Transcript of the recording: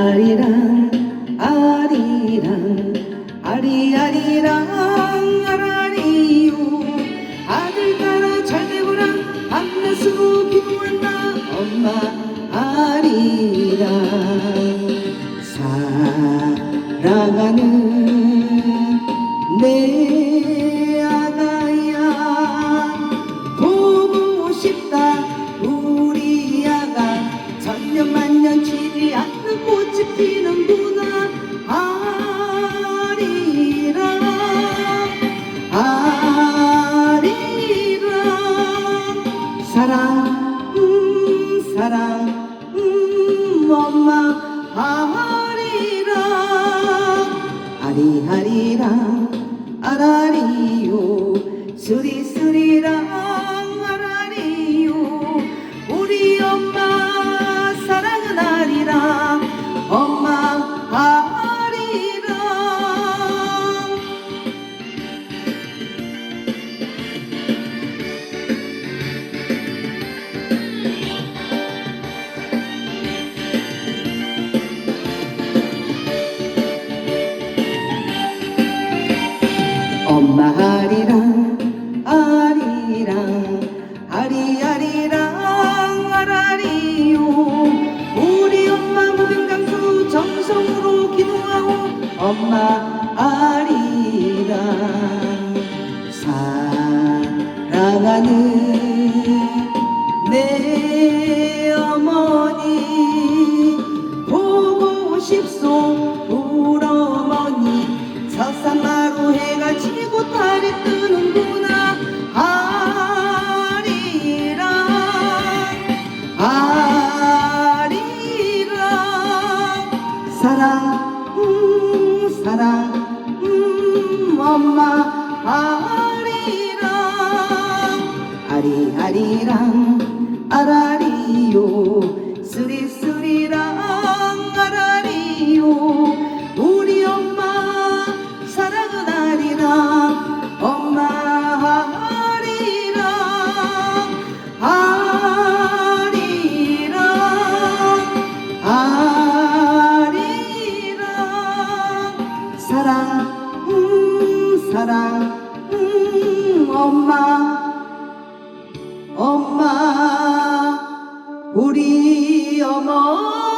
아리랑 아리랑 아리아리랑 아라리요. 아들 따라 잘 되거라. 밤낮으로 기도한다 엄마 아리랑. 사랑하는 내 꽃이 피는구나 아리랑 아리랑 사랑 음 사랑 음 엄마 아리랑 아리아리랑 아라리요 수리수리랑 아라 아리랑 아리아리랑 아라리요. 우리 엄마 무빙 강수 정성으로 기도하고 엄마 아리랑. 사랑하는 내 사랑 음 사랑. 음 엄마. 엄마 우리 어머